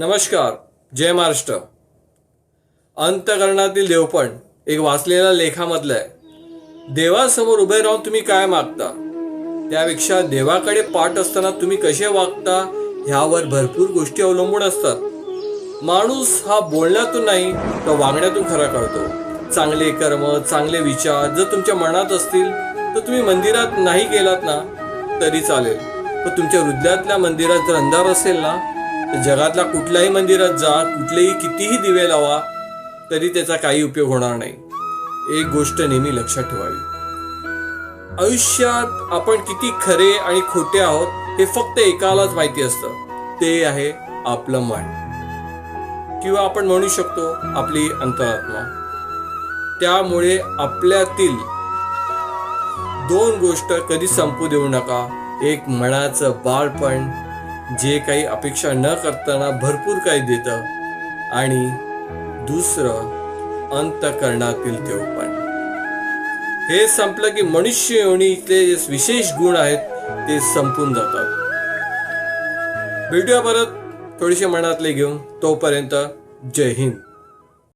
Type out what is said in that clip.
नमस्कार जय महाराष्ट्र. अंतकरणातील देवपण एक वाचलेल्या लेखामधलं आहे. देवासमोर उभे राहून तुम्ही काय मागता? त्यापेक्षा देवाकडे पाठ असताना तुम्ही कसे वागता? ह्यावर भरपूर गोष्टी अवलंबून असतात. माणूस हा बोलण्यातून नाही तर वागण्यातून खरा कळतो. चांगले कर्म चांगले विचार जर तुमच्या मनात असतील तर तुम्ही मंदिरात नाही गेलात ना तरी चालेल. पण तुमच्या हृदयातल्या मंदिरात जर अंधार असेल ना जगातला जगातल्या कुठल्याही मंदिरात जा कुठलेही कितीही दिवे लावा तरी त्याचा काही उपयोग होणार नाही. एक गोष्ट नेहमी लक्षात ठेवावी. आयुष्यात आपण किती खरे आणि खोटे आहोत हे फक्त एकालाच माहिती असतं. ते आहे आपलं मन. किंवा आपण म्हणू शकतो आपली अंतरात्मा. त्यामुळे आपल्यातील दोन गोष्ट कधी संपू देऊ नका. एक मनाचं बाळपण जे काही अपेक्षा न करताना भरपूर काही देतं आणि दुसरं अंतकरणातील देवपण हे संपलं की मनुष्य योनीतले जे विशेष गुण आहेत ते संपून जातात. भेटूया परत थोडीशी मनातले घेऊन. तोपर्यंत जय हिंद.